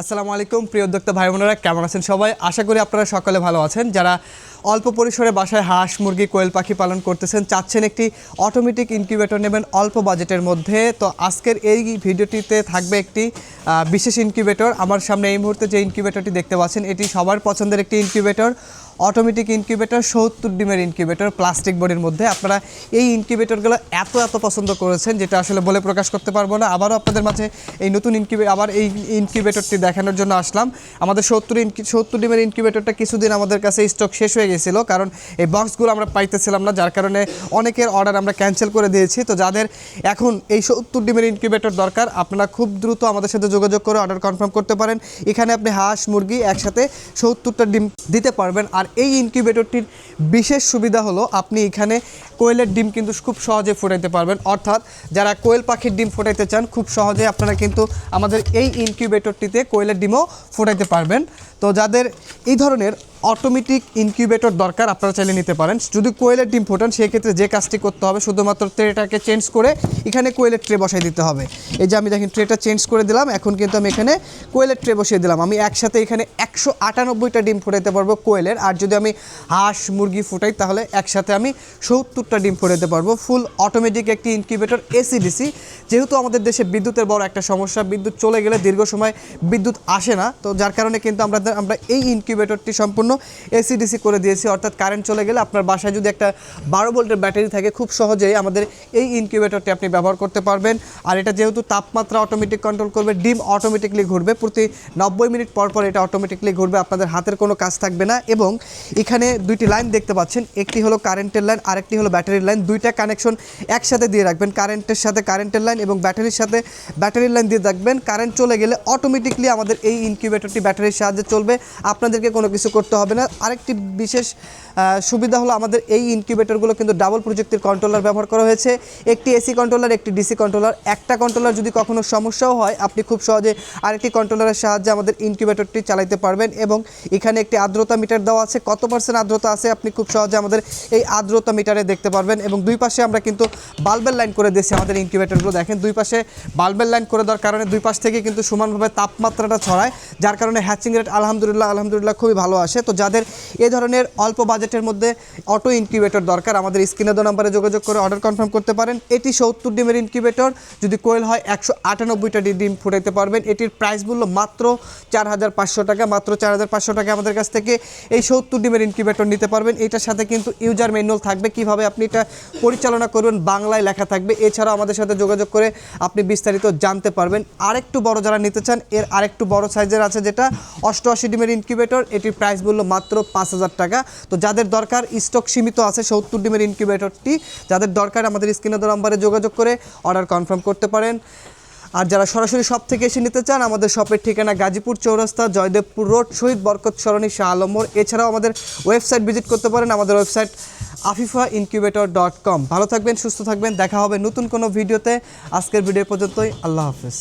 আসসালামু আলাইকুম, প্রিয় উদ্যোক্তা ভাই বোনেরা কেমন আছেন সবাই? আশা করি আপনারা সকলে ভালো আছেন। যারা অল্প পরিসরে বাসায় হাঁস, মুরগি, কোয়েল পাখি পালন করতেছেন, চাচ্ছেন একটি অটোমেটিক ইনকিউবেটর নেবেন অল্প বাজেটের মধ্যে। তো আজকের এই ভিডিওটিতে থাকবে একটি বিশেষ ইনকিউবেটর আমার সামনে এই মুহূর্তে যে ইনকিউবেটরটি দেখতে পাচ্ছেন, এটি সবার পছন্দের একটি ইনকিউবেটর অটোমেটিক ইনকিউবেটর সত্তর ডিমের ইনকিউবেটর প্লাস্টিক বডির মধ্যে। আপনারা এই ইনকিউবেটরগুলো এত এত পছন্দ করেছেন, যেটা আসলে বলে প্রকাশ করতে পারব না। আবারও আপনাদের মাঝে এই নতুন ইনকিউবে আবার এই ইনকিউবেটরটি দেখানোর জন্য আসলাম। আমাদের সত্তর ইনকি সত্তর ডিমের ইনকিউবেটরটা কিছুদিন আমাদের কাছে স্টক শেষ হয়ে গেছিল, কারণ এই বক্সগুলো আমরা পাইতেছিলাম না, যার কারণে অনেকের অর্ডার আমরা ক্যান্সেল করে দিয়েছি। তো যাদের এখন এই সত্তর ডিমের ইনকিউবেটর দরকার, আপনারা খুব দ্রুত আমাদের সাথে যোগাযোগ করে অর্ডার কনফার্ম করতে পারেন। এখানে আপনি হাঁস, মুরগি একসাথে সত্তরটা ডিম দিতে পারবেন, আর এই ইনকিউবেটরটির বিশেষ সুবিধা হলো আপনি এখানে কোয়েলের ডিম কিন্তু খুব সহজে ফোটাইতে পারবেন। অর্থাৎ যারা কোয়েল পাখির ডিম ফোটাইতে চান, খুব সহজে আপনারা কিন্তু আমাদের এই ইনকিউবেটরটিতে কোয়েলের ডিমও ফোটাইতে পারবেন। তো যাদের এই ধরনের অটোমেটিক ইনকিউবেটর দরকার, আপনারা চাইলে নিতে পারেন। যদি কোয়েলের ডিম ফোটান, সেক্ষেত্রে যে কাজটি করতে হবে, শুধুমাত্র ট্রেটাকে চেঞ্জ করে এখানে কোয়েলের ট্রে বসাই দিতে হবে। এই যে আমি দেখেন, ট্রেটা চেঞ্জ করে দিলাম, এখন কিন্তু আমি এখানে কোয়েলের ট্রে বসিয়ে দিলাম। আমি একসাথে এখানে একশো আটানব্বইটা ডিম ফোটাইতে পারব কোয়েলের, আর যদি আমি হাঁস, মুরগি ফোটাই, তাহলে একসাথে আমি সত্তরটা ডিম ফোটাইতে পারব। ফুল অটোমেটিক একটি ইনকিউবেটর এসিডিসি যেহেতু আমাদের দেশে বিদ্যুতের বড় একটা সমস্যা, বিদ্যুৎ চলে গেলে দীর্ঘ সময় বিদ্যুৎ আসে না, তো যার কারণে কিন্তু আমরা আমরা এই ইনকিউবেটরটি সম্পূর্ণ এসিডিসি করে দিয়েছি। অর্থাৎ কারেন্ট চলে গেলে আপনার বাসায় যদি একটা বারো ভোল্টের ব্যাটারি থাকে, খুব সহজেই আমাদের এই ইনকিউবেটরটি আপনি ব্যবহার করতে পারবেন। আর এটা যেহেতু তাপমাত্রা অটোমেটিক কন্ট্রোল করবে, ডিম অটোমেটিকলি ঘুরবে, প্রতি নব্বই মিনিট পর পর এটা অটোমেটিকলি ঘুরবে, আপনাদের হাতের কোনো কাজ থাকবে না। এবং এখানে দুইটি লাইন দেখতে পাচ্ছেন, একটি হলো কারেন্টের লাইন আরেকটি হলো ব্যাটারির লাইন দুইটা কানেকশন একসাথে দিয়ে রাখবেন কারেন্টের সাথে কারেন্টের লাইন এবং ব্যাটারির সাথে ব্যাটারির লাইন দিয়ে রাখবেন। কারেন্ট চলে গেলে অটোমেটিকলি আমাদের এই ইনকিউবেটরটি ব্যাটারির সাহায্যে চলবে। আপনাদেরকে কোনো কিছু করতে হবে না। আরেকটি বিশেষ সুবিধা হলো আমাদের এই ইনকিউবেটরগুলো কিন্তু ডাবল প্রযুক্তির কন্ট্রোলার ব্যবহার করা হয়েছে। একটি এসি কন্ট্রোলার একটি ডিসি কন্ট্রোলার একটা কন্ট্রোলার যদি কখনো সমস্যাও হয়, আপনি খুব সহজে আরেকটি কন্ট্রোলারের সাহায্যে আমাদের ইনকিউবেটরটি চালাইতে পারবেন এবং এখানে একটি আর্দ্রতা মিটার দেওয়া আছে। কত পার্সেন্ট আর্দ্রতা আছে, আপনি খুব সহজে আমাদের এই আর্দ্রতা মিটারে দেখতে পারবেন এবং দুই পাশে আমরা কিন্তু বাল্বের লাইন করে দিয়েছি আমাদের ইনকিউবেটরগুলো দেখেন, দুই পাশে বাল্বের লাইন করে দেওয়ার কারণে দুই পাশ থেকে কিন্তু সমানভাবে তাপমাত্রাটা ছড়ায়, যার কারণে হ্যাচিং রেট আলহামদুলিল্লাহ আলহামদুলিল্লাহ খুবই ভালো আসে। তো যাদের এ ধরনের অল্প বাজেটের মধ্যে অটো ইনকিউবেটর দরকার, আমাদের স্ক্রিনে দো নাম্বারে যোগাযোগ করে অর্ডার কনফার্ম করতে পারেন। এটি সত্তর ডিমের ইনকিউবেটর, যদি কোয়েল হয় একশো আটানব্বইটা ডিম ফুটাইতে পারবেন। এটির প্রাইস মূল্য মাত্র চার হাজার পাঁচশো টাকা, মাত্র চার হাজার পাঁচশো টাকা আমাদের কাছ থেকে এই সত্তর ডিমের ইনকিউবেটর নিতে পারবেন। এটার সাথে কিন্তু ইউজার ম্যানুয়াল থাকবে। কীভাবে আপনি এটা পরিচালনা করবেন বাংলায় লেখা থাকবে। এছাড়াও আমাদের সাথে যোগাযোগ করে আপনি বিস্তারিত জানতে পারবেন। আরেকটু বড় যারা নিতে চান, এর আরেকটু বড় সাইজের আছে যেটা অষ্টআশি ডিমের ইনকিউবেটর। এটির প্রাইস মূল্য মাত্র পাঁচ হাজার টাকা। তো যাদের দরকার স্টক সীমিত আছে, সত্তর ডিমের ইনকিউবেটরটি যাদের দরকার আমাদের স্ক্রিনে নাম্বারে যোগাযোগ করে অর্ডার কনফার্ম করতে পারেন। আর যারা সরাসরি শপ থেকে এসে নিতে চান, আমাদের শপের ঠিকানা গাজীপুর চৌরাস্তা, জয়দেবপুর রোড শহীদ বরকত সরণি, শাহ আলমোর এছাড়াও আমাদের ওয়েবসাইট ভিজিট করতে পারেন, আমাদের website Afifa incubator dot com ভালো থাকবেন, সুস্থ থাকবেন, দেখা হবে নতুন কোনো ভিডিওতে আজকের ভিডিও পর্যন্তই, আল্লাহ হাফেজ।